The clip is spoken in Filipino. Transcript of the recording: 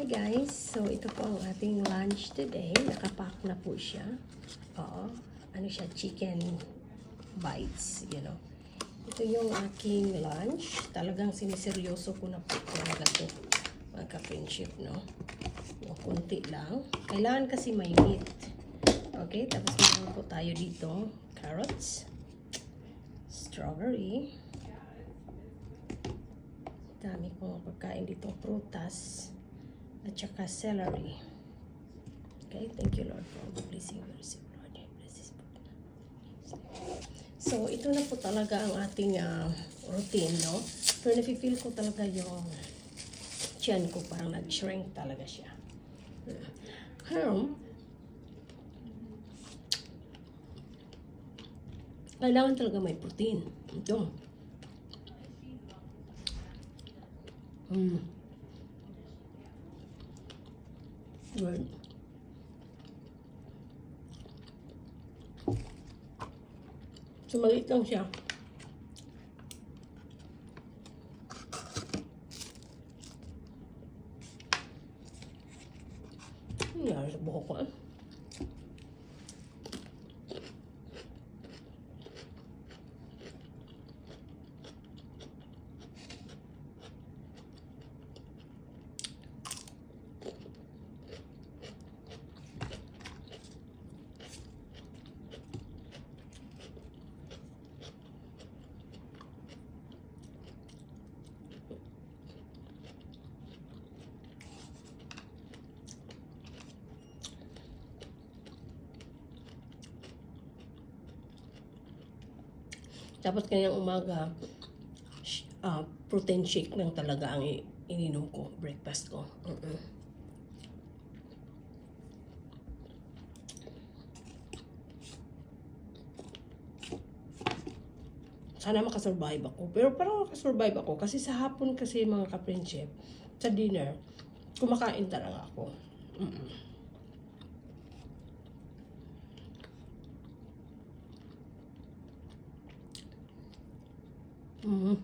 Hi guys! So ito po ang ating lunch today. Nakapack na po siya. Oo. Ano siya? Chicken bites, you know. Ito yung aking lunch. Talagang siniseryoso ko na po talaga to. Mga ka-friendship, no? O, kunti lang. Kailangan kasi may meat. Okay? Tapos meron po tayo dito. Carrots. Strawberry. Dami kong pagkain dito. Prutas at saka celery. Okay, thank you Lord for the blessing you receive, Lord. Bless this food. So, ito na po talaga ang ating ah, routine, no? Pero nafe-feel ko talaga yung tiyan ko parang nag-shrink talaga siya. Hmm. Kailangan talaga may protein. Ito. Mm. Good. So, maliit lang siya. Nangyari sa buhok ko ah? Tapos kanyang umaga, ah, protein shake lang talaga ang ininom ko, breakfast ko. Mm-mm. Sana makasurvive ako. Pero parang makasurvive ako kasi sa hapon kasi mga ka-friendship, sa dinner, kumakain talaga ako. Mm-mm. 嗯